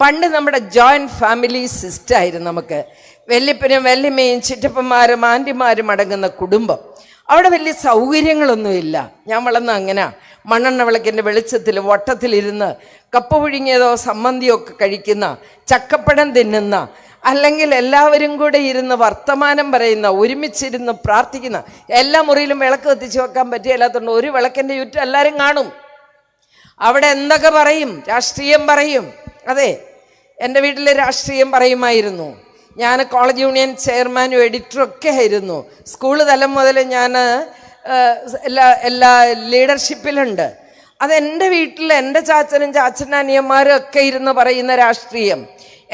പണ്ട് നമ്മുടെ joint family സിസ്റ്റായിരുന്നു നമുക്ക്. വല്യപ്പനും വല്യമ്മയും ചിറ്റപ്പന്മാരും ആന്റിമാരും അടങ്ങുന്ന കുടുംബം. അവിടെ വലിയ സൗകര്യങ്ങളൊന്നുമില്ല. ഞാൻ വളർന്ന അങ്ങനെ. മണ്ണെണ്ണ വിളക്കിന്റെ വെളിച്ചത്തിൽ വട്ടത്തിലിരുന്ന് കപ്പ പുഴുങ്ങിയതോ സമ്മന്തിയോ ഒക്കെ കഴിക്കുന്ന ചക്കപ്പഴം തിന്നുന്ന അല്ലെങ്കിൽ എല്ലാവരും കൂടെ ഇരുന്ന് വർത്തമാനം പറയുന്ന ഒരുമിച്ചിരുന്ന് പ്രാർത്ഥിക്കുന്ന എല്ലാ മുറിയിലും വിളക്ക് കത്തിച്ച് വെക്കാൻ പറ്റിയല്ലാത്തതുകൊണ്ട് ഒരു വിളക്കിന്റെ ചുറ്റും എല്ലാവരും കാണും. അവിടെ എന്തൊക്കെ പറയും? രാഷ്ട്രീയം പറയും. അതെ എന്റെ വീട്ടിലെ രാഷ്ട്രീയം പറയുമായിരുന്നു. ഞാൻ കോളേജ് യൂണിയൻ ചെയർമാനും എഡിറ്ററും ഒക്കെ ആയിരുന്നു. സ്കൂൾ തലം മുതൽ ഞാൻ എല്ലാ എല്ലാ ലീഡർഷിപ്പിലുണ്ട് എന്റെ വീട്ടിൽ എന്റെ ചാച്ചനും ചാച്ചനാനിയന്മാരും ഒക്കെ ഇരുന്ന് പറയുന്ന രാഷ്ട്രീയം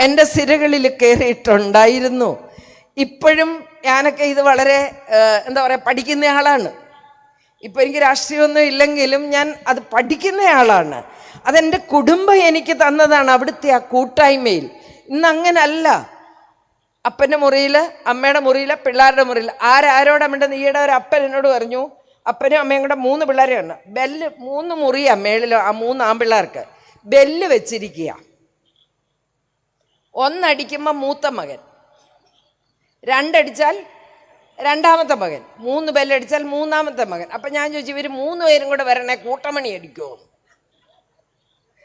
എന്റെ സിരകളിൽ കയറിയിട്ടുണ്ടായിരുന്നു. ഇപ്പോഴും ഞാനൊക്കെ ഇത് വളരെ എന്താ പറയുക പഠിക്കുന്ന ആളാണ്. ഇപ്പോൾ എനിക്ക് രാഷ്ട്രീയമൊന്നും ഇല്ലെങ്കിലും ഞാൻ അത് പഠിക്കുന്നയാളാണ് അതെന്റെ കുടുംബം എനിക്ക് തന്നതാണ് അവിടുത്തെ ആ കൂട്ടായ്മയിൽ. ഇന്ന് അങ്ങനല്ല അപ്പന്റെ മുറിയിൽ അമ്മയുടെ മുറിയിൽ പിള്ളേരുടെ മുറിയിൽ ആരാരോട് അമ്മയുടെ നീയുടെ ഒരു അപ്പൻ എന്നോട് പറഞ്ഞു അപ്പനും അമ്മയും കൂടെ മൂന്ന് പിള്ളേരെയാണ് ബെല്ല് മൂന്ന് മുറിയാണ് മേളിൽ ആ മൂന്ന് ആൺപിള്ളേർക്ക്. ബെല്ല് വെച്ചിരിക്കുക. ഒന്നടിക്കുമ്പോൾ മൂത്ത മകൻ. രണ്ടടിച്ചാൽ രണ്ടാമത്തെ മകൻ. മൂന്ന് ബെല്ലടിച്ചാൽ മൂന്നാമത്തെ മകൻ. അപ്പം ഞാൻ ചോദിച്ചു ഇവർ മൂന്ന് പേരും കൂടെ വരണേ? കൂട്ടമണി അടിക്കുമോ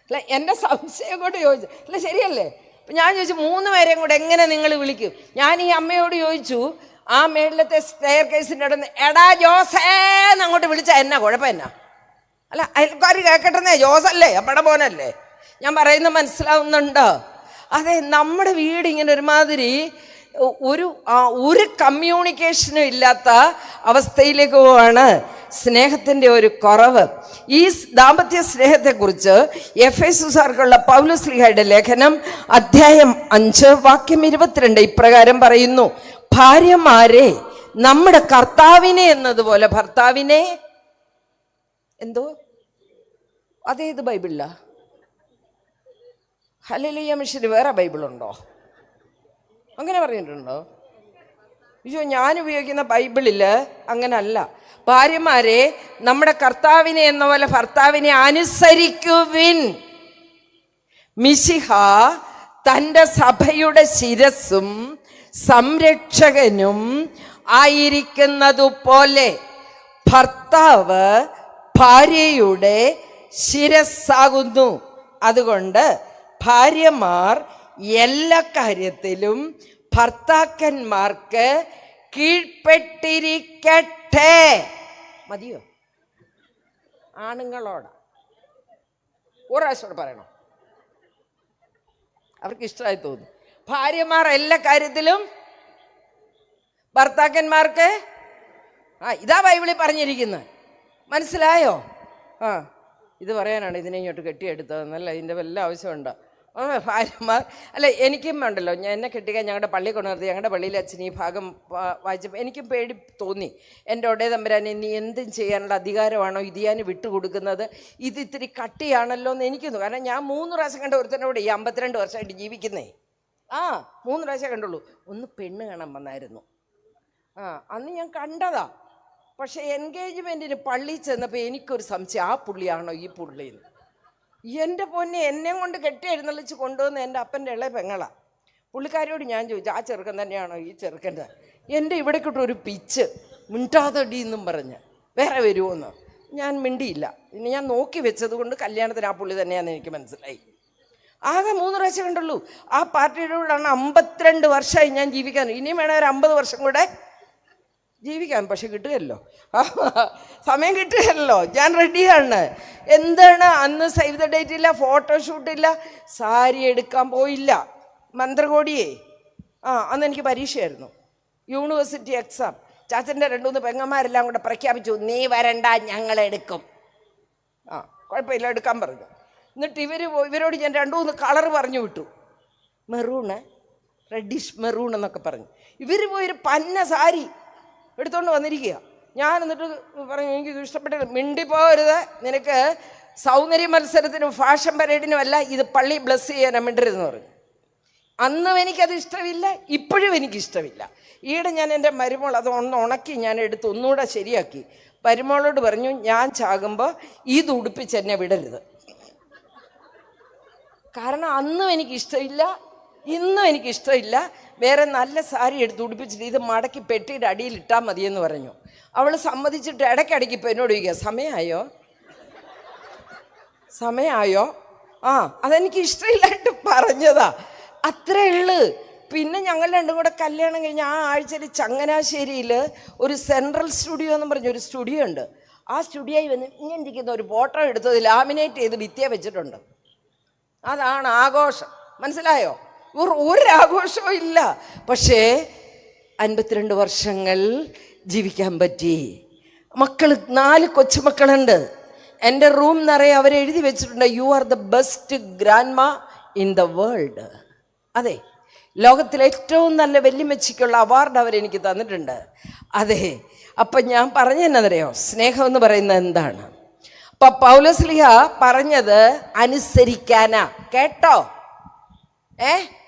അല്ല എന്റെ സംശയം കൊണ്ട് ചോദിച്ചു. അല്ല ശരിയല്ലേ? അപ്പം ഞാൻ ചോദിച്ചു മൂന്ന് പേരെയും കൂടെ എങ്ങനെ നിങ്ങൾ വിളിക്കും? ഞാൻ ഈ അമ്മയോട് ചോദിച്ചു ആ മേളിലത്തെ സ്റ്റെയർ കേസിന്റെ അവിടെ നിന്ന് എടാ ജോസേന്ന് അങ്ങോട്ട് വിളിച്ചാൽ എന്നാ കുഴപ്പം എന്നാ? അല്ല അയൽക്കാർ കേൾക്കട്ടെന്നേ ജോസല്ലേ അപ്പടെ പോനല്ലേ ഞാൻ പറയുന്നത് മനസ്സിലാവുന്നുണ്ടോ? അതെ നമ്മുടെ വീട് ഇങ്ങനെ ഒരുമാതിരി ഒരു ഒരു കമ്മ്യൂണിക്കേഷനും ഇല്ലാത്ത അവസ്ഥയിലേക്ക് പോവാണ്. സ്നേഹത്തിന്റെ ഒരു കുറവ്. ഈ ദാമ്പത്യ സ്നേഹത്തെക്കുറിച്ച് എഫ് എസ് സാർക്കുള്ള പൗലസ്ലിഹയുടെ ലേഖനം അധ്യായം അഞ്ച് വാക്യം ഇരുപത്തിരണ്ട് ഇപ്രകാരം പറയുന്നു. ഭാര്യമാരെ നമ്മുടെ കർത്താവിനെ എന്നതുപോലെ ഭർത്താവിനെ. എന്തോ? അതേത് ബൈബിളിലാ? ഹലലിയ മിഷന് വേറെ ബൈബിളുണ്ടോ? അങ്ങനെ പറഞ്ഞിട്ടുണ്ടോ? അയ്യോ ഞാൻ ഉപയോഗിക്കുന്ന ബൈബിളിൽ അങ്ങനല്ല. ഭാര്യമാരെ നമ്മുടെ കർത്താവിനെ എന്ന പോലെ ഭർത്താവിനെ അനുസരിക്കുവിൻ. മിശിഹ തന്റെ സഭയുടെ ശിരസും സംരക്ഷകനും ആയിരിക്കുന്നതുപോലെ ഭർത്താവ് ഭാര്യയുടെ ശിരസ്സാകുന്നു. അതുകൊണ്ട് ഭാര്യമാർ എല്ലാ കാര്യത്തിലും ഭർത്താക്കന്മാർക്ക് കീഴ്പ്പെട്ടിരിക്കട്ടെ. മതിയോ? ആണുങ്ങളോടാ. ഒരു പ്രാവശ്യം പറയണം? അവർക്ക് ഇഷ്ടമായി തോന്നുന്നു. ഭാര്യമാർ എല്ലാ കാര്യത്തിലും ഭർത്താക്കന്മാർക്ക് ആ ഇതാ ബൈബിളിൽ പറഞ്ഞിരിക്കുന്നത് മനസ്സിലായോ? ആ ഇത് പറയാനാണ് ഇതിനെ ഇങ്ങോട്ട് കെട്ടിയെടുത്തതെന്നല്ല? ഇതിന്റെ വല്ല ആവശ്യമുണ്ടോ? ഭാര്യമാർ അല്ല എനിക്കും ഉണ്ടല്ലോ ഞാൻ എന്നെ കിട്ടിയാൽ ഞങ്ങളുടെ പള്ളി കൊണ്ടുവന്നത് ഞങ്ങളുടെ പള്ളിയിൽ അച്ഛൻ ഈ ഭാഗം വായിച്ചപ്പോൾ എനിക്കും പേടി തോന്നി. എന്റെ ഒടേ തമ്പുരാനെ നീ എന്തും ചെയ്യാനുള്ള അധികാരമാണോ ഇത് ഞാൻ വിട്ടുകൊടുക്കുന്നത്? ഇത് ഇത്തിരി കട്ടിയാണല്ലോ എന്ന് എനിക്ക് തോന്നുന്നു കാരണം ഞാൻ മൂന്ന് പ്രാവശ്യം കണ്ട ഒരുത്തനോട് ഈ അമ്പത്തിരണ്ട് വർഷമായിട്ട് ജീവിക്കുന്നേ. ആ മൂന്ന് പ്രാവശ്യം കണ്ടുള്ളൂ. ഒന്ന് പെണ്ണ് കാണാൻ വന്നായിരുന്നു. ആ അന്ന് ഞാൻ കണ്ടതാ. പക്ഷേ എൻഗേജ്മെന്റിന് പള്ളിയിൽ ചെന്നപ്പോൾ എനിക്കൊരു സംശയം. ആ പുള്ളിയാണോ ഈ പുള്ളിന്ന് എന്റെ പൊന്നെ എന്നെ കൊണ്ട് കെട്ടി എഴുന്നള്ളിച്ച് കൊണ്ടുവന്ന് എന്റെ അപ്പന്റെ ഇളയ പെങ്ങളാണ് പുള്ളിക്കാരിയോട് ഞാൻ ചോദിച്ചു ആ ചെറുക്കൻ തന്നെയാണോ ഈ ചെറുക്കന്റെ എന്റെ ഇവിടെ കിട്ടൊരു പിച്ച് മിണ്ടാതടി എന്നും പറഞ്ഞ്. വേറെ വരുമോന്ന് ഞാൻ മിണ്ടിയില്ല. പിന്നെ ഞാൻ നോക്കി വെച്ചത് കൊണ്ട് കല്യാണത്തിന് ആ പുള്ളി തന്നെയാണെന്ന് എനിക്ക് മനസ്സിലായി. ആകെ മൂന്ന് പ്രാവശ്യം കണ്ടുള്ളൂ. ആ പാർട്ടിയുടെ കൂടെയാണ് അമ്പത്തിരണ്ട് വർഷമായി ഞാൻ ജീവിക്കാൻ. ഇനിയും വേണമെങ്കിൽ ഒരു അമ്പത് വർഷം കൂടെ ജീവിക്കാം പക്ഷെ കിട്ടുകയല്ലോ. സമയം കിട്ടുകയല്ലോ. ഞാൻ റെഡിയാണ് എന്താണ്? അന്ന് സേവ് ദ ഡേറ്റ് ഇല്ല ഫോട്ടോഷൂട്ട് ഇല്ല സാരി എടുക്കാൻ പോയില്ല. മന്ത്രകോടിയേ. ആ അന്ന് എനിക്ക് പരീക്ഷയായിരുന്നു. യൂണിവേഴ്സിറ്റി എക്സാം ചാച്ചന്റെ രണ്ടു മൂന്ന് പെങ്ങന്മാരെല്ലാം കൂടെ പ്രഖ്യാപിച്ചു നീ വരണ്ട ഞങ്ങൾ എടുക്കും. ആ കുഴപ്പമില്ല എടുക്കാൻ പറഞ്ഞു. എന്നിട്ട് ഇവർ ഇവരോട് ഞാൻ രണ്ടു മൂന്ന് കളർ പറഞ്ഞു വിട്ടു. മെറൂണ് റെഡിഷ് മെറൂൺ എന്നൊക്കെ പറഞ്ഞു. ഇവർ പോയൊരു പന്ന സാരി എടുത്തുകൊണ്ട് വന്നിരിക്കുക ഞാൻ എന്നിട്ട് പറഞ്ഞു എനിക്ക് ഇത് ഇഷ്ടപ്പെട്ടില്ല മിണ്ടിപ്പോരുത്. നിനക്ക് സൗന്ദര്യ മത്സരത്തിനും ഫാഷൻ പരേഡിനും അല്ല ഇത് പള്ളി ബ്ലസ് ചെയ്യാനാണ് മിണ്ടരുതെന്ന് പറഞ്ഞു. അന്നും എനിക്കത് ഇഷ്ടമില്ല ഇപ്പോഴും എനിക്കിഷ്ടമില്ല. ഈയിടെ ഞാൻ എന്റെ മരുമോൾ അത് ഒന്ന് ഉണക്കി ഞാൻ എടുത്ത് ഒന്നുകൂടെ ശരിയാക്കി. മരുമോളോട് പറഞ്ഞു ഞാൻ ചാകുമ്പോൾ ഇത് ഉടുപ്പിച്ച് എന്നെ വിടരുത്. കാരണം അന്നും എനിക്ക് ഇഷ്ടമില്ല ഇന്നും എനിക്ക് ഇഷ്ടമില്ല വേറെ നല്ല സാരി എടുത്ത് ഉടുപ്പിച്ചിട്ട് ഇത് മടക്കി പെട്ടിയുടെ അടിയിൽ ഇട്ടാൽ മതിയെന്ന് പറഞ്ഞു. അവൾ സമ്മതിച്ചിട്ട് ഇടയ്ക്കിടയ്ക്ക് ഇപ്പം എന്നോട് ചോദിക്കുക സമയമായോ സമയമായോ ആ അതെനിക്ക് ഇഷ്ടമില്ലായിട്ട് പറഞ്ഞതാ. അത്രേ ഉള്ളു. പിന്നെ ഞങ്ങൾ രണ്ടും കൂടെ കല്യാണം കഴിഞ്ഞ് ആ ആഴ്ചയിൽ ചങ്ങനാശ്ശേരിയിൽ ഒരു സെൻട്രൽ സ്റ്റുഡിയോ എന്ന് പറഞ്ഞ ഒരു സ്റ്റുഡിയോ ഉണ്ട്. ആ സ്റ്റുഡിയോയിൽ വന്ന് ഇങ്ങനെ ഇരിക്കുന്ന ഒരു ഫോട്ടോ എടുത്തത് ലാമിനേറ്റ് ചെയ്ത് ഭിത്തിയെ വെച്ചിട്ടുണ്ട്. അതാണ് ആഘോഷം. മനസ്സിലായോ? ഒരു ഒരു ഇല്ല. പക്ഷേ അൻപത്തിരണ്ട് വർഷങ്ങൾ ജീവിക്കാൻ പറ്റി. മക്കൾ നാല് കൊച്ചുമക്കളുണ്ട്. എന്റെ റൂം നിറയെ അവരെഴുതി വെച്ചിട്ടുണ്ട്. You are the best grandma in the world അതെ ലോകത്തിലെ ഏറ്റവും നല്ല വെല്ലുമെച്ചിക്കുള്ള അവാർഡ് അവരെനിക്ക് തന്നിട്ടുണ്ട്. അതെ അപ്പം ഞാൻ പറഞ്ഞതെന്നറിയോ സ്നേഹം എന്ന് പറയുന്നത് എന്താണ്? അപ്പൊ പൗലസ്ലിഹ പറഞ്ഞത് അനുസരിക്കാനാ. കേട്ടോ? ഏ?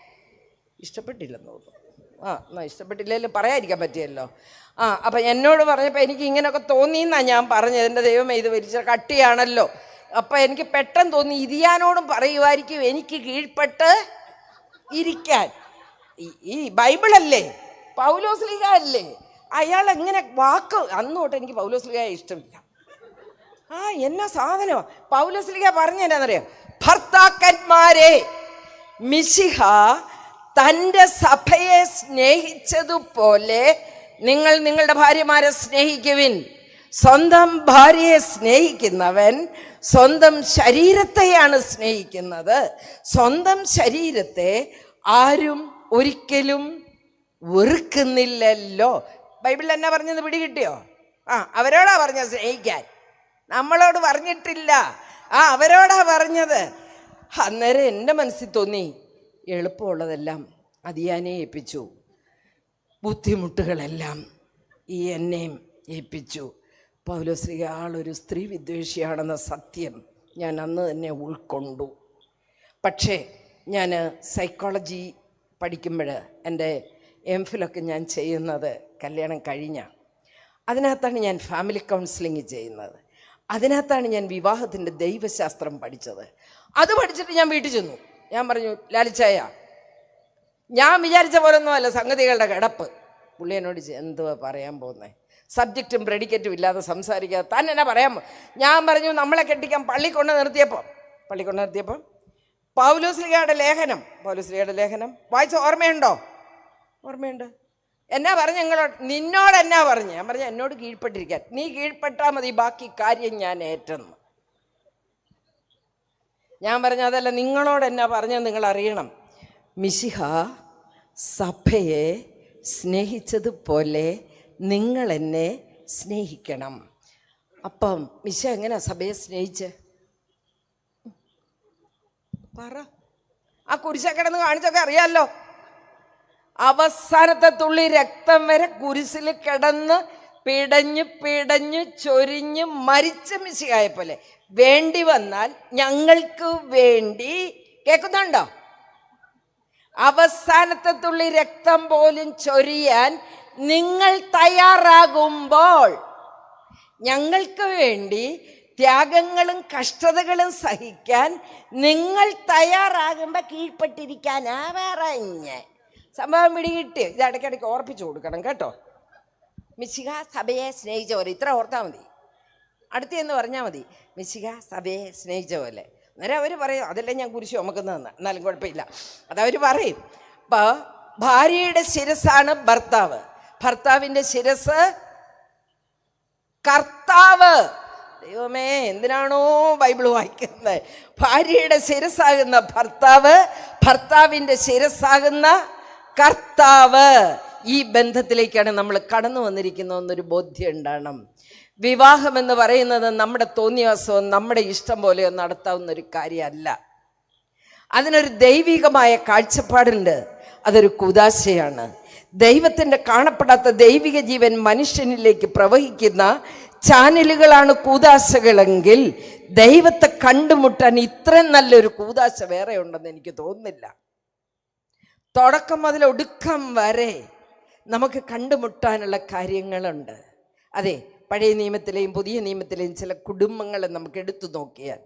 ഇഷ്ടപ്പെട്ടില്ലെന്ന് തോന്നുന്നു. ആ എന്നാ ഇഷ്ടപ്പെട്ടില്ലല്ലോ പറയാതിരിക്കാൻ പറ്റിയല്ലോ. ആ അപ്പം എന്നോട് പറഞ്ഞപ്പോൾ എനിക്ക് ഇങ്ങനെയൊക്കെ തോന്നിയെന്നാണ് ഞാൻ പറഞ്ഞത്. എന്റെ ദൈവമേ ഇത് വലിച്ച കട്ടിയാണല്ലോ. അപ്പം എനിക്ക് പെട്ടെന്ന് തോന്നി ഇരിയാനോടും പറയുമായിരിക്കും എനിക്ക് കീഴ്പ്പെട്ട് ഇരിക്കാൻ. ഈ- ഈ ബൈബിളല്ലേ? പൗലോസ്ലിക അല്ലേ അയാൾ എങ്ങനെ വാക്ക് അന്ന് തൊട്ട് എനിക്ക് പൗലോസ്ലിക ഇഷ്ടമില്ല. ആ എന്നാ സാധനമാണ് പൗലോസ്ലിക പറഞ്ഞ എന്നാന്നറിയാം ഭർത്താക്കന്മാരെ മിശിഹ തന്റെ സഭയെ സ്നേഹിച്ചതുപോലെ നിങ്ങൾ നിങ്ങളുടെ ഭാര്യമാരെ സ്നേഹിക്കുവിൻ. സ്വന്തം ഭാര്യയെ സ്നേഹിക്കുന്നവൻ സ്വന്തം ശരീരത്തെയാണ് സ്നേഹിക്കുന്നത്. സ്വന്തം ശരീരത്തെ ആരും ഒരിക്കലും വെറുക്കുന്നില്ലല്ലോ. ബൈബിളിൽ എന്നാ പറഞ്ഞത് പിടികിട്ടിയോ? ആ അവരോടാ പറഞ്ഞത് സ്നേഹിക്കാൻ. നമ്മളോട് പറഞ്ഞിട്ടില്ല. ആ അവരോടാ പറഞ്ഞത്. അന്നേരം എന്റെ മനസ്സിൽ തോന്നി എളുപ്പമുള്ളതെല്ലാം അതിയാനെ ഏൽപ്പിച്ചു. ബുദ്ധിമുട്ടുകളെല്ലാം ഈ എന്നെയും ഏൽപ്പിച്ചു. പൗലശ്രീ ആളൊരു സ്ത്രീ വിദ്വേഷിയാണെന്ന സത്യം ഞാൻ അന്ന് തന്നെ ഉൾക്കൊണ്ടു. പക്ഷേ ഞാൻ സൈക്കോളജി പഠിക്കുമ്പോൾ എന്റെ എം ഫിലൊക്കെ ഞാൻ ചെയ്യുന്നത് കല്യാണം കഴിഞ്ഞ. അതിനകത്താണ് ഞാൻ ഫാമിലി കൗൺസിലിംഗ് ചെയ്യുന്നത്. അതിനകത്താണ് ഞാൻ വിവാഹത്തിന്റെ ദൈവശാസ്ത്രം പഠിച്ചത്. അത് പഠിച്ചിട്ട് ഞാൻ വീട്ടിൽ ചെന്നു. ഞാൻ പറഞ്ഞു ലാലിച്ചായ ഞാൻ വിചാരിച്ച പോലൊന്നും അല്ല സംഗതികളുടെ കിടപ്പ്. പുള്ളി എന്നോട് എന്തുവാ പറയാൻ പോകുന്നത് സബ്ജക്റ്റും പ്രെഡിക്കറ്റും ഇല്ലാതെ സംസാരിക്കാതെ താൻ എന്നാ പറയാൻ ഞാൻ പറഞ്ഞു നമ്മളെ കെട്ടിക്കാൻ പള്ളി കൊണ്ട് നിർത്തിയപ്പോൾ പള്ളി കൊണ്ട് നിർത്തിയപ്പോൾ പൗലോസ്ലിഗയുടെ ലേഖനം പൗലോസ്ലിഗയുടെ ലേഖനം വായിച്ച ഓർമ്മയുണ്ടോ? ഓർമ്മയുണ്ട്. എന്നാ പറഞ്ഞു ഞങ്ങളോട് നിന്നോട് എന്നാ പറഞ്ഞു? ഞാൻ പറഞ്ഞു എന്നോട് കീഴ്പ്പെട്ടിരിക്കാൻ. നീ കീഴ്പ്പെട്ടാൽ മതി ബാക്കി കാര്യം ഞാൻ ഏറ്റെന്ന്. ഞാൻ പറഞ്ഞ അതല്ല നിങ്ങളോട് എന്നാ പറഞ്ഞത് നിങ്ങൾ അറിയണം. മിശിഹ സഭയെ സ്നേഹിച്ചതുപോലെ നിങ്ങൾ എന്നെ സ്നേഹിക്കണം. അപ്പം മിശ എങ്ങനെ സഭയെ സ്നേഹിച്ച്? പറ. ആ കുരിശക്കിടന്ന് കാണിച്ചൊക്കെ അറിയാമല്ലോ അവസാനത്തെ തുള്ളി രക്തം വരെ കുരിശിൽ കിടന്ന് പിടഞ്ഞ് പിടഞ്ഞ് ചൊരിഞ്ഞ് മരിച്ച മിശിഹായ പോലെ വേണ്ടി വന്നാൽ ഞങ്ങൾക്ക് വേണ്ടി. കേൾക്കുന്നുണ്ടോ? അവസാനത്തെ തുള്ളി രക്തം പോലും ചൊരിയാൻ നിങ്ങൾ തയ്യാറാകുമ്പോൾ ഞങ്ങൾക്ക് വേണ്ടി ത്യാഗങ്ങളും കഷ്ടതകളും സഹിക്കാൻ നിങ്ങൾ തയ്യാറാകുമ്പോൾ കീഴ്പ്പെട്ടിരിക്കാനാ വേറെ സംഭവം പിടികിട്ടി. ഇത് ഇടയ്ക്കിടയ്ക്ക് ഓർപ്പിച്ചു കൊടുക്കണം കേട്ടോ. മിശിക സഭയെ സ്നേഹിച്ച പോലെ. ഇത്ര ഓർത്താൽ മതി. അടുത്ത എന്ന് പറഞ്ഞാൽ മതി. മിശിക സഭയെ സ്നേഹിച്ച പോലെ. അന്നേരം അവർ പറയും അതല്ലേ ഞാൻ കുരിശ് ചുമക്കുന്നതെന്ന്. എന്നാലും കുഴപ്പമില്ല. അതവർ പറയും. അപ്പോൾ ഭാര്യയുടെ ശിരസാണ് ഭർത്താവ്. ഭർത്താവിന്റെ ശിരസ് കർത്താവ്. ദൈവമേ എന്തിനാണോ ബൈബിൾ വായിക്കുന്നത്? ഭാര്യയുടെ ശിരസാകുന്ന ഭർത്താവ് ഭർത്താവിന്റെ ശിരസാകുന്ന കർത്താവ്. ഈ ബന്ധത്തിലേക്കാണ് നമ്മൾ കടന്നു വന്നിരിക്കുന്നതെന്നൊരു ബോധ്യം ഉണ്ടാകണം വിവാഹം എന്ന് പറയുന്നത് നമ്മുടെ തോന്നിയാസവും നമ്മുടെ ഇഷ്ടം പോലെയോ നടത്താവുന്ന ഒരു കാര്യമല്ല. അതിനൊരു ദൈവികമായ കാഴ്ചപ്പാടുണ്ട്. അതൊരു കുതാശയാണ് ദൈവത്തിന്റെ കാണപ്പെടാത്ത ദൈവിക ജീവൻ മനുഷ്യനിലേക്ക് പ്രവഹിക്കുന്ന ചാനലുകളാണ് കൂതാശകളെങ്കിൽ ദൈവത്തെ കണ്ടുമുട്ടാൻ ഇത്രയും നല്ലൊരു കൂതാശ വേറെ ഉണ്ടെന്ന് എനിക്ക് തോന്നുന്നില്ല. തുടക്കം മുതൽ ഒടുക്കം വരെ നമുക്ക് കണ്ടുമുട്ടാനുള്ള കാര്യങ്ങളുണ്ട്. അതെ പഴയ നിയമത്തിലെയും പുതിയ നിയമത്തിലെയും ചില കുടുംബങ്ങളെ നമുക്ക് എടുത്തു നോക്കിയാൽ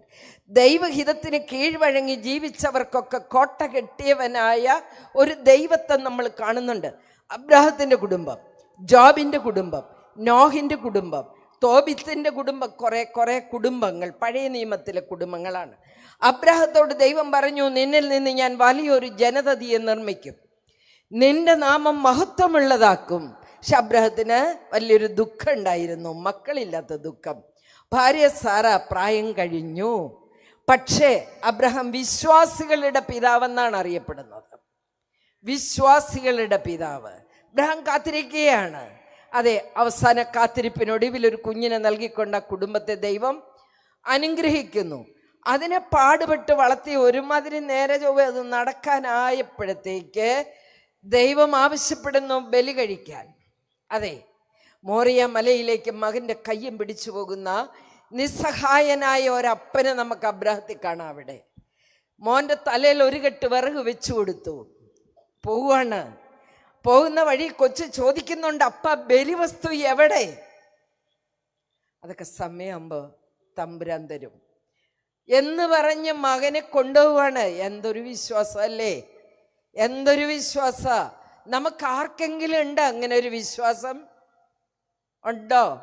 ദൈവഹിതത്തിന് കീഴ്വഴങ്ങി ജീവിച്ചവർക്കൊക്കെ കോട്ട കെട്ടിയവനായ ഒരു ദൈവത്തെ നമ്മൾ കാണുന്നുണ്ട്. അബ്രാഹത്തിന്റെ കുടുംബം ജോബിന്റെ കുടുംബം നോഹിന്റെ കുടുംബം തോബിത്തിന്റെ കുടുംബം കുറേ കുറേ കുടുംബങ്ങൾ പഴയ നിയമത്തിലെ കുടുംബങ്ങളാണ്. അബ്രാഹത്തോട് ദൈവം പറഞ്ഞു നിന്നിൽ നിന്ന് ഞാൻ വലിയൊരു ജനതതിയെ നിർമ്മിക്കും. നിന്റെ നാമം മഹത്വമുള്ളതാക്കും. പക്ഷെ അബ്രഹത്തിന് വലിയൊരു ദുഃഖം ഉണ്ടായിരുന്നു മക്കളില്ലാത്ത ദുഃഖം. ഭാര്യ സാറ പ്രായം കഴിഞ്ഞു. പക്ഷേ അബ്രഹാം വിശ്വാസികളുടെ പിതാവെന്നാണ് അറിയപ്പെടുന്നത്. വിശ്വാസികളുടെ പിതാവ്. അബ്രഹാം കാത്തിരിക്കുകയാണ്. അതെ അവസാന കാത്തിരിപ്പിനൊടുവിൽ ഒരു കുഞ്ഞിനെ നൽകിക്കൊണ്ട കുടുംബത്തെ ദൈവം അനുഗ്രഹിക്കുന്നു. അതിനെ പാടുപെട്ട് വളർത്തി ഒരുമാതിരി നേരെ ചൊവ്വ അത് നടക്കാനായപ്പോഴത്തേക്ക് ദൈവം ആവശ്യപ്പെടുന്നു ബലി കഴിക്കാൻ. അതെ മോറിയ മലയിലേക്ക് മകന്റെ കയ്യും പിടിച്ചു പോകുന്ന നിസ്സഹായനായ ഒരപ്പനെ നമുക്ക് അബ്രാഹത്തിൽ കാണാം അവിടെ. മോന്റെ തലയിൽ ഒരു കെട്ട് വിറക് വെച്ചു കൊടുത്തു. പോവാണ് പോകുന്ന വഴി കൊച്ചു ചോദിക്കുന്നുണ്ട് അപ്പ ബലിവസ്തു എവിടെ? അതൊക്കെ സമയമാകുമ്പോൾ തമ്പുരാൻ തരും. എന്ന് പറഞ്ഞ് മകനെ കൊണ്ടുപോവാണ് എന്തൊരു വിശ്വാസം അല്ലേ എന്തൊരു വിശ്വാസ? നമുക്ക് ആർക്കെങ്കിലും ഉണ്ട് അങ്ങനെ ഒരു വിശ്വാസം? ഉണ്ടോ?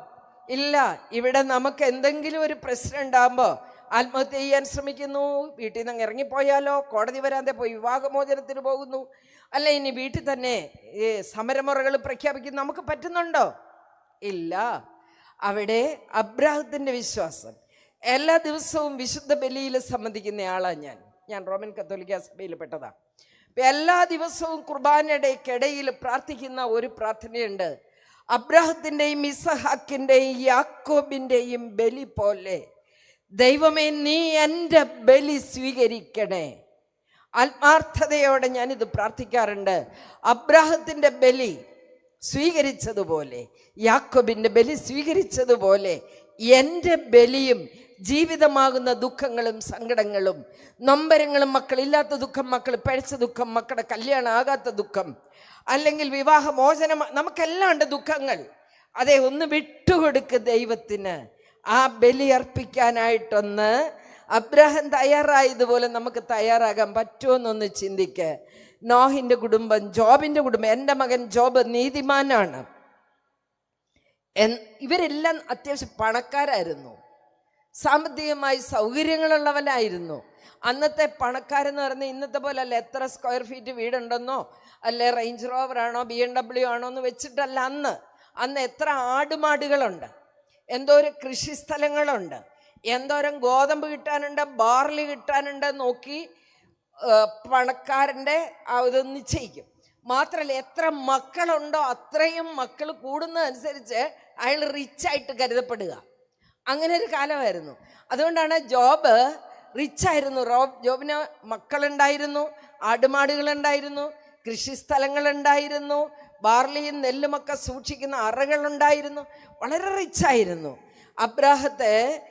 ഇല്ല. ഇവിടെ നമുക്ക് എന്തെങ്കിലും ഒരു പ്രശ്നം ഉണ്ടാകുമ്പോൾ ആത്മഹത്യ ചെയ്യാൻ ശ്രമിക്കുന്നു. വീട്ടിൽ നിന്ന് ഇറങ്ങിപ്പോയാലോ? കോടതി വരാതെ പോയി വിവാഹമോചനത്തിന് പോകുന്നു. അല്ല ഇനി വീട്ടിൽ തന്നെ സമരമുറകൾ പ്രഖ്യാപിക്കുന്നു. നമുക്ക് പറ്റുന്നുണ്ടോ? ഇല്ല. അവിടെ അബ്രാഹത്തിന്റെ വിശ്വാസം. എല്ലാ ദിവസവും വിശുദ്ധ ബലിയിൽ സംബന്ധിക്കുന്ന ആളാണ് ഞാൻ. ഞാൻ റോമൻ കത്തോലിക്ക സഭയിൽ പെട്ടതാണ് എല്ലാ ദിവസവും കുർബാനയുടെക്കിടയിൽ പ്രാർത്ഥിക്കുന്ന ഒരു പ്രാർത്ഥനയുണ്ട്. അബ്രഹത്തിന്റെയും ഇസഹാക്കിന്റെയും യാക്കോബിന്റെയും ബലി പോലെ ദൈവമേ നീ എന്റെ ബലി സ്വീകരിക്കണേ. ആത്മാർത്ഥതയോടെ ഞാനിത് പ്രാർത്ഥിക്കാറുണ്ട്. അബ്രാഹത്തിന്റെ ബലി സ്വീകരിച്ചതുപോലെ യാക്കോബിന്റെ ബലി സ്വീകരിച്ചതുപോലെ എന്റെ ബലിയും ജീവിതമാകുന്ന ദുഃഖങ്ങളും സങ്കടങ്ങളും നൊമ്പരങ്ങളും മക്കളില്ലാത്ത ദുഃഖം മക്കൾ പഴച്ച ദുഃഖം മക്കളുടെ കല്യാണം ആകാത്ത ദുഃഖം അല്ലെങ്കിൽ വിവാഹമോചനം നമുക്കെല്ലാം ഉണ്ട് ദുഃഖങ്ങൾ. അതെ ഒന്ന് വിട്ടുകൊടുക്ക് ദൈവത്തിന്. ആ ബലി അർപ്പിക്കാനായിട്ടൊന്ന് അബ്രഹം തയ്യാറായതുപോലെ നമുക്ക് തയ്യാറാകാൻ പറ്റുമെന്നൊന്ന് ചിന്തിക്ക്. നോഹിന്റെ കുടുംബം ജോബിന്റെ കുടുംബം എന്റെ മകൻ ജോബ് നീതിമാനാണ്. ഇവരെല്ലാം അത്യാവശ്യം പണക്കാരായിരുന്നു. സാമ്പത്തികമായി സൗകര്യങ്ങളുള്ളവനായിരുന്നു. അന്നത്തെ പണക്കാരെന്ന് പറഞ്ഞാൽ ഇന്നത്തെ പോലെ അല്ല എത്ര സ്ക്വയർ ഫീറ്റ് വീടുണ്ടെന്നോ അല്ലെ റേഞ്ച് റോവർ ആണോ ബി എം ഡബ്ല്യു ആണോ എന്ന് വെച്ചിട്ടല്ല അന്ന്. അന്ന് എത്ര ആടുമാടുകളുണ്ട്. എന്തോരം കൃഷിസ്ഥലങ്ങളുണ്ട് എന്തോരം ഗോതമ്പ് കിട്ടാനുണ്ട് ബാർലി കിട്ടാനുണ്ട് നോക്കി പണക്കാരന്റെ ഇത് നിശ്ചയിക്കും. മാത്രമല്ല എത്ര മക്കളുണ്ടോ അത്രയും മക്കൾ കൂടുന്നതനുസരിച്ച് അയാൾ റിച്ചായിട്ട് കരുതപ്പെടുക. അങ്ങനെ ഒരു കാലമായിരുന്നു. അതുകൊണ്ടാണ് ജോബ് റിച്ചായിരുന്നു. റോബ് ജോബിന് മക്കളുണ്ടായിരുന്നു ആടുമാടുകളുണ്ടായിരുന്നു കൃഷിസ്ഥലങ്ങളുണ്ടായിരുന്നു ബാർലിയും നെല്ലുമൊക്കെ സൂക്ഷിക്കുന്ന അറകളുണ്ടായിരുന്നു. വളരെ റിച്ചായിരുന്നു. അബ്രാഹത്തെ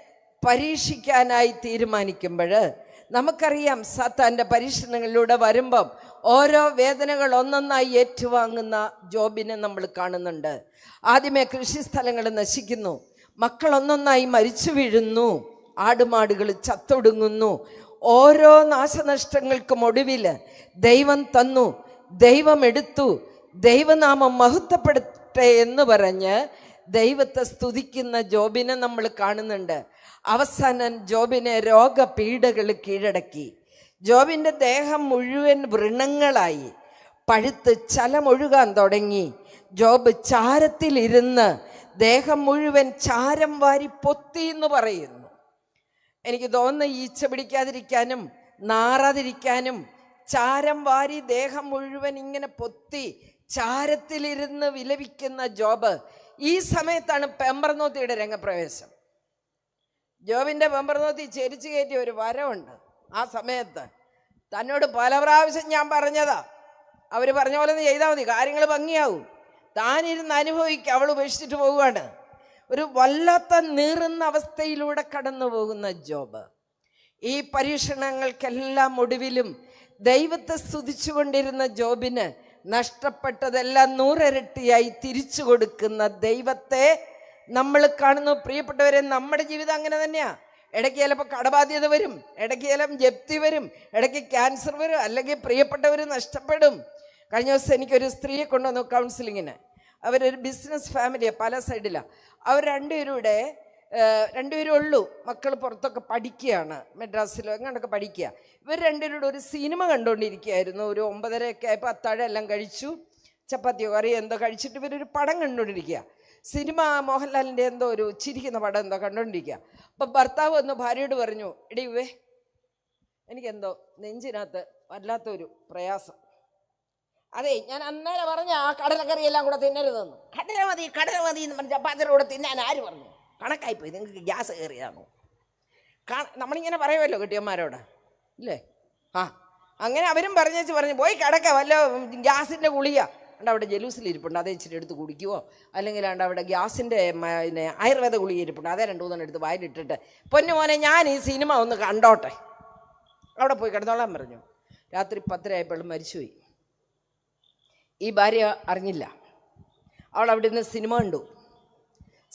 പരീക്ഷിക്കാനായി തീരുമാനിക്കുമ്പോൾ നമുക്കറിയാം സാത്താന്റെ പരീക്ഷണങ്ങളിലൂടെ വരുമ്പം ഓരോ വേദനകൾ ഒന്നൊന്നായി ഏറ്റുവാങ്ങുന്ന ജോബിനെ നമ്മൾ കാണുന്നുണ്ട്. ആദ്യമേ കൃഷിസ്ഥലങ്ങൾ നശിക്കുന്നു. മക്കൾ ഒന്നൊന്നായി മരിച്ചു വീഴുന്നു. ആടുമാടുകൾ ചത്തൊടുങ്ങുന്നു. ഓരോ നാശനഷ്ടങ്ങൾക്കും ഒടുവിൽ ദൈവം തന്നു. ദൈവമെടുത്തു ദൈവനാമം മഹത്വപ്പെടുത്തട്ടെ എന്ന് പറഞ്ഞ് ദൈവത്തെ സ്തുതിക്കുന്ന ജോബിനെ നമ്മൾ കാണുന്നുണ്ട്. അവസാനം ജോബിനെ രോഗപീഡകൾ കീഴടക്കി. ജോബിന്റെ ദേഹം മുഴുവൻ വൃണങ്ങളായി പഴുത്ത് ചലമൊഴുകാൻ തുടങ്ങി. ജോബ് ചാരത്തിലിരുന്ന് ദേഹം മുഴുവൻ ചാരം വാരി പൊത്തി എന്ന് പറയുന്നു. എനിക്ക് തോന്നുന്നു ഈച്ച പിടിക്കാതിരിക്കാനും നാറാതിരിക്കാനും ചാരം വാരി ദേഹം മുഴുവൻ ഇങ്ങനെ പൊത്തി ചാരത്തിലിരുന്ന് വിലപിക്കുന്ന ജോബ് ഈ സമയത്താണ് പെമ്പർനോത്തിയുടെ രംഗപ്രവേശം. ജോബിന്റെ പെമ്പർനോത്തി ചെരിച്ചു കയറ്റിയ ഒരു വരവുണ്ട്. ആ സമയത്ത് തന്നോട് പല പ്രാവശ്യം ഞാൻ പറഞ്ഞതാ. അവർ പറഞ്ഞ പോലെ ചെയ്താൽ മതി. കാര്യങ്ങൾ ഭംഗിയാവും. താനിരുന്ന് അനുഭവിക്കുക അവൾ ഉപേക്ഷിച്ചിട്ട് പോവുകയാണ്. ഒരു വല്ലാത്ത നീറുന്ന അവസ്ഥയിലൂടെ കടന്നു പോകുന്ന ജോബ്. ഈ പരീക്ഷണങ്ങൾക്കെല്ലാം ഒടുവിലും ദൈവത്തെ സ്തുതിച്ചുകൊണ്ടിരുന്ന ജോബിന് നഷ്ടപ്പെട്ടതെല്ലാം നൂറിരട്ടിയായി തിരിച്ചു കൊടുക്കുന്ന ദൈവത്തെ നമ്മൾ കാണുന്നു. പ്രിയപ്പെട്ടവരെ നമ്മുടെ ജീവിതം അങ്ങനെ തന്നെയാ. ഇടയ്ക്ക് ചിലപ്പോൾ കടബാധ്യത വരും ഇടയ്ക്ക് ചിലപ്പോൾ ജപ്തി വരും ഇടയ്ക്ക് ക്യാൻസർ വരും അല്ലെങ്കിൽ പ്രിയപ്പെട്ടവർ നഷ്ടപ്പെടും. കഴിഞ്ഞ ദിവസം എനിക്കൊരു സ്ത്രീയെ കൊണ്ടുവന്നു കൗൺസിലിങ്ങിന് അവരൊരു ബിസിനസ് ഫാമിലിയാണ് പല സൈഡിലാണ് അവർ രണ്ടുപേരുടെ രണ്ടുപേരും ഉള്ളൂ. മക്കൾ പുറത്തൊക്കെ പഠിക്കുകയാണ് മെഡ്രാസിലോ എങ്ങാണ്ടൊക്കെ പഠിക്കുക. ഇവർ രണ്ടുപേരും കൂടെ ഒരു സിനിമ കണ്ടുകൊണ്ടിരിക്കുകയായിരുന്നു. ഒരു ഒമ്പതരയൊക്കെ ആയപ്പോൾ അത്താഴം എല്ലാം കഴിച്ചു. ചപ്പാത്തിയോ കറിയോ എന്തോ കഴിച്ചിട്ട് ഇവരൊരു പടം കണ്ടുകൊണ്ടിരിക്കുക. സിനിമ മോഹൻലാലിന്റെ എന്തോ ഒരു ചിരിക്കുന്ന പടം എന്തോ കണ്ടുകൊണ്ടിരിക്കുക. അപ്പം ഭർത്താവ് വന്ന് ഭാര്യയോട് പറഞ്ഞു എടീ ഇവേ എനിക്കെന്തോ നെഞ്ചിനകത്ത് വല്ലാത്തൊരു പ്രയാസം. അതെ ഞാൻ അന്നേരം പറഞ്ഞ ആ കടലക്കറി എല്ലാം കൂടെ തിന്നരുതെന്ന്. കടല മതി കടല മതി എന്ന് പറഞ്ഞ ചപ്പാത്തിയുടെ കൂടെ തിന്നാൻ ആര് പറഞ്ഞു? കണക്കായിപ്പോയി നിങ്ങൾക്ക് ഗ്യാസ് കയറിയാണോ? കാ നമ്മളിങ്ങനെ പറയുമല്ലോ കെട്ടിയന്മാരോട് ഇല്ലേ? ആ അങ്ങനെ അവരും പറഞ്ഞേച്ച് പറഞ്ഞു പോയി കിടക്ക വല്ല ഗ്യാസിന്റെ ഗുളിക. അണ്ട് അവിടെ ജലൂസിൽ ഇരിപ്പുണ്ട് അതേ ഇച്ചിരി എടുത്ത് കുടിക്കുവോ? അല്ലെങ്കിൽ അണ്ട് അവിടെ ഗ്യാസിന്റെ പിന്നെ ആയുർവേദ ഗുളിക ഇരിപ്പുണ്ട് അതേ രണ്ടു മൂന്നെണ്ണം എടുത്ത് വായിലിട്ടിട്ട്. പൊന്നു മോനെ ഞാൻ ഈ സിനിമ ഒന്ന് കണ്ടോട്ടെ. അവിടെ പോയി കിടന്നോളാൻ പറഞ്ഞു. രാത്രി പത്തരയായപ്പോഴും മരിച്ചുപോയി. ഈ ഭാര്യ അറിഞ്ഞില്ല. അവൾ അവിടെ നിന്ന് സിനിമ കണ്ടു.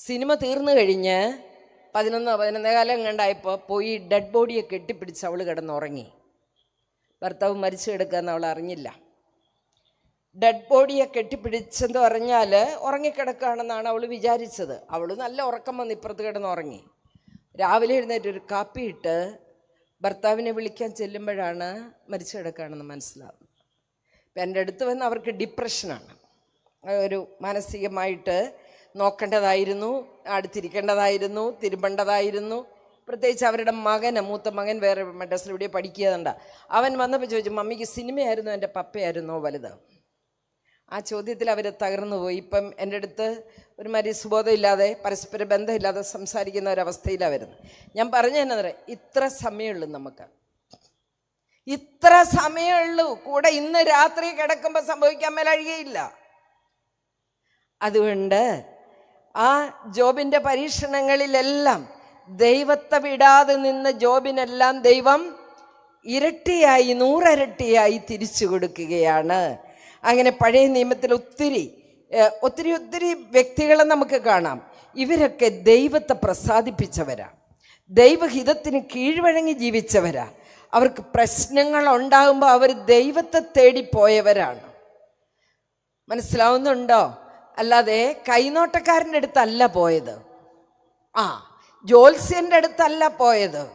സിനിമ തീർന്നു കഴിഞ്ഞ് പതിനൊന്ന് പതിനൊന്നേ കാലം കണ്ടായപ്പോൾ പോയി ഡെഡ് ബോഡിയെ കെട്ടിപ്പിടിച്ച് അവൾ കിടന്നുറങ്ങി. ഭർത്താവ് മരിച്ചു കിടക്കുകയെന്ന് അവൾ അറിഞ്ഞില്ല. ഡെഡ് ബോഡിയെ കെട്ടിപ്പിടിച്ചെന്ന് പറഞ്ഞാൽ ഉറങ്ങിക്കിടക്കുകയാണെന്നാണ് അവൾ വിചാരിച്ചത്. അവൾ നല്ല ഉറക്കം വന്ന് ഇപ്പുറത്ത് കിടന്നുറങ്ങി. രാവിലെ എഴുന്നേറ്റ് ഒരു കാപ്പി ഇട്ട് ഭർത്താവിനെ വിളിക്കാൻ ചെല്ലുമ്പോഴാണ് മരിച്ചു കിടക്കുകയാണെന്ന് മനസ്സിലാവുന്നത്. എന്റെ അടുത്ത് വന്ന് അവർക്ക് ഡിപ്രഷനാണ്. ഒരു മാനസികമായിട്ട് നോക്കേണ്ടതായിരുന്നു അടുത്തിരിക്കേണ്ടതായിരുന്നു തിരുമ്പേണ്ടതായിരുന്നു. പ്രത്യേകിച്ച് അവരുടെ മകൻ മൂത്ത മകൻ വേറെ മദ്രസിൽ ഇവിടെ പഠിക്കുകയുണ്ട് അവൻ വന്നപ്പോൾ ചോദിച്ചു മമ്മിക്ക് സിനിമയായിരുന്നു? എന്റെ പപ്പയായിരുന്നോ? വലുത്. ആ ചോദ്യത്തിൽ അവർ തകർന്നു പോയി. ഇപ്പം എന്റെ അടുത്ത് ഒരുമാതിരി സുബോധമില്ലാതെ പരസ്പര ബന്ധമില്ലാതെ സംസാരിക്കുന്ന ഒരവസ്ഥയിലാണ് വരുന്നത്. ഞാൻ പറഞ്ഞു തന്നെ ഇത്ര സമയമുള്ളൂ നമുക്ക്. ഇത്ര സമയമുള്ളൂ. കൂടെ ഇന്ന് രാത്രി കിടക്കുമ്പോൾ സംഭവിക്കാൻ മേലഴിയയില്ല അതുകൊണ്ട് ആ ജോബിന്റെ പരീക്ഷണങ്ങളിലെല്ലാം ദൈവത്തെ വിടാതെ നിന്ന് ജോബിനെല്ലാം ദൈവം ഇരട്ടിയായി നൂറരട്ടിയായി തിരിച്ചു കൊടുക്കുകയാണ്. അങ്ങനെ പഴയ നിയമത്തിൽ ഒത്തിരി ഒത്തിരി ഒത്തിരി വ്യക്തികളെ നമുക്ക് കാണാം. ഇവരൊക്കെ ദൈവത്തെ പ്രസാദിപ്പിച്ചവരാ. ദൈവഹിതത്തിന് കീഴ്വഴങ്ങി ജീവിച്ചവരാ. അവർക്ക് പ്രശ്നങ്ങൾ ഉണ്ടാകുമ്പോൾ അവർ ദൈവത്തെ തേടി പോയവരാണ്. മനസ്സിലാവുന്നുണ്ടോ? അല്ലാതെ കൈനോട്ടക്കാരന്റെ അടുത്തല്ല പോയത്. ആ ജോത്സ്യന്റെ അടുത്തല്ല പോയത്.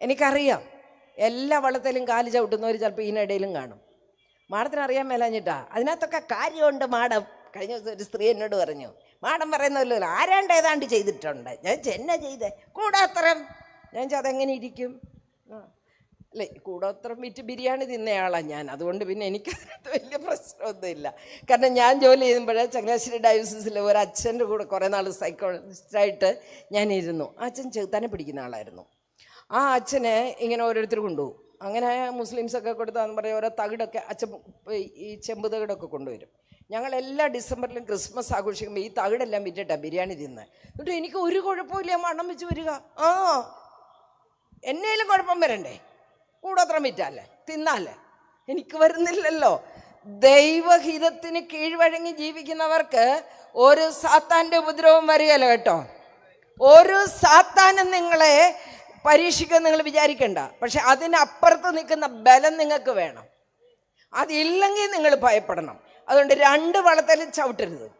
എനിക്കറിയാം. എല്ലാ വള്ളത്തിലും കാൽ ചവിട്ടുന്നവർ ചിലപ്പോൾ ഇതിനിടയിലും കാണും. മാഡത്തിന് അറിയാൻ മേലാഞ്ഞിട്ടാ. അതിനകത്തൊക്കെ കാര്യമുണ്ട് മാഡം. കഴിഞ്ഞ ദിവസം ഒരു സ്ത്രീ എന്നോട് പറഞ്ഞു മാഡം പറയുന്നല്ലോ ആരാണ്ട് ഏതാണ്ട് ചെയ്തിട്ടുണ്ട്? ഞാൻ ചെന്ന ചെയ്തേ? കൂടാത്തരം ഞാൻ ചോദിച്ചാൽ അതെങ്ങനെ ഇരിക്കും? അല്ലേ കൂടോത്രം വിറ്റ് ബിരിയാണി തിന്നയാളാണ് ഞാൻ. അതുകൊണ്ട് പിന്നെ എനിക്ക് വലിയ പ്രശ്നമൊന്നുമില്ല. കാരണം ഞാൻ ജോലി ചെയ്യുമ്പോൾ ചങ്ങനാശ്ശേരി ഡയോസിൽ ഒരു അച്ഛന്റെ കൂടെ കുറേ നാൾ സൈക്കോളജിസ്റ്റായിട്ട് ഞാൻ ഇരുന്നു. അച്ഛൻ ചെറുത്താനെ പിടിക്കുന്ന ആളായിരുന്നു. ആ അച്ഛനെ ഇങ്ങനെ ഓരോരുത്തർ കൊണ്ടുപോകും. അങ്ങനെ മുസ്ലിംസൊക്കെ കൊടുത്താന്ന് പറയാം ഓരോ തകിടൊക്കെ അച്ഛൻ ഈ ചെമ്പ് തകിടൊക്കെ കൊണ്ടുവരും. ഞങ്ങൾ എല്ലാ ഡിസംബറിലും ക്രിസ്മസ് ആഘോഷിക്കുമ്പോൾ ഈ തകിടെല്ലാം വിറ്റിട്ടാണ് ബിരിയാണി തിന്ന്. എന്നിട്ട് എനിക്ക് ഒരു കുഴപ്പമില്ല മണം വെച്ച് വരിക. ആ എന്നേലും കുഴപ്പം വരണ്ടേ? കൂടോത്രം വിറ്റാലേ തിന്നാലേ എനിക്ക് വരുന്നില്ലല്ലോ. ദൈവഹിതത്തിന് കീഴ്വഴങ്ങി ജീവിക്കുന്നവർക്ക് ഒരു സാത്താന്റെ ഉപദ്രവം വരികയല്ല കേട്ടോ? ഒരു സാത്താനും നിങ്ങളെ പരീക്ഷിക്കാൻ നിങ്ങൾ വിചാരിക്കണ്ട. പക്ഷെ അതിനപ്പുറത്ത് നിൽക്കുന്ന ബലം നിങ്ങൾക്ക് വേണം. അതില്ലെങ്കിൽ നിങ്ങൾ ഭയപ്പെടണം. അതുകൊണ്ട് രണ്ട് വളത്തിലും ചവിട്ടരുത്.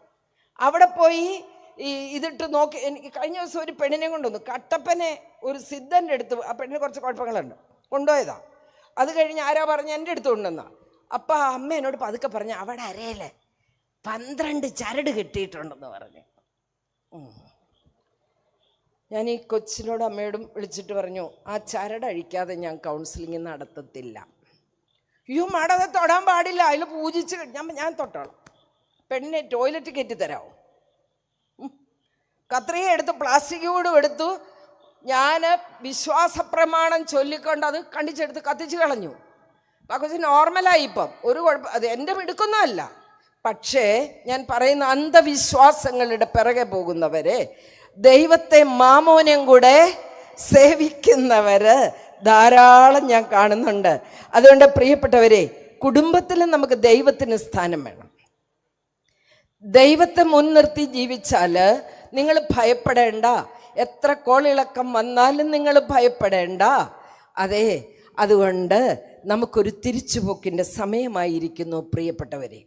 അവിടെ പോയി ഈ ഇതിട്ട് നോക്കി. എനിക്ക് കഴിഞ്ഞ ദിവസം ഒരു പെണ്ണിനെ കൊണ്ടുവന്നു. കട്ടപ്പനെ ഒരു സിദ്ധന്റെ അടുത്ത് ആ പെണ്ണിന് കുറച്ച് കുഴപ്പങ്ങളുണ്ട്. കൊണ്ടുപോയതാ. അത് കഴിഞ്ഞ് ആരാ പറഞ്ഞ എന്റെ അടുത്ത് കൊണ്ടുവന്നാ. അപ്പം അമ്മ എന്നോട് പതുക്കെ പറഞ്ഞു അവിടെ അരയിലെ പന്ത്രണ്ട് ചരട് കിട്ടിയിട്ടുണ്ടെന്ന് പറഞ്ഞു. ഞാൻ ഈ കൊച്ചിനോട് അമ്മയോടും വിളിച്ചിട്ട് പറഞ്ഞു ആ ചരട് അഴിക്കാതെ ഞാൻ കൗൺസിലിംഗ് നടത്തത്തില്ല. അയ്യോ മാഡം തൊടാൻ പാടില്ല. അതിൽ പൂജിച്ച് ഞാൻ ഞാൻ തൊട്ടോളാം. പെണ്ണിനെ ടോയ്ലറ്റ് കയറ്റി തരാമോ. കത്രിക എടുത്ത് പ്ലാസ്റ്റിക് കൂടും എടുത്തു. ഞാൻ വിശ്വാസ പ്രമാണം ചൊല്ലിക്കൊണ്ട് അത് കണ്ടിച്ചെടുത്ത് കത്തിച്ച് കളഞ്ഞു. കൊച്ചു നോർമലായി ഇപ്പം. ഒരു കുഴപ്പം അത് എന്റെ മിടുക്കൊന്നുമല്ല. പക്ഷേ ഞാൻ പറയുന്ന അന്ധവിശ്വാസങ്ങളുടെ പിറകെ പോകുന്നവരെ ദൈവത്തെ മാമോനം കൂടെ സേവിക്കുന്നവർ ധാരാളം ഞാൻ കാണുന്നുണ്ട്. അതുകൊണ്ട് പ്രിയപ്പെട്ടവരെ കുടുംബത്തിൽ നമുക്ക് ദൈവത്തിന് സ്ഥാനം വേണം. ദൈവത്തെ മുൻനിർത്തി ജീവിച്ചാൽ നിങ്ങൾ ഭയപ്പെടേണ്ട. എത്ര കോളിളക്കം വന്നാലും നിങ്ങൾ ഭയപ്പെടേണ്ട. അതെ അതുകൊണ്ട് നമുക്കൊരു തിരിച്ചുപോക്കിന്റെ സമയമായിരിക്കുന്നു പ്രിയപ്പെട്ടവരെ.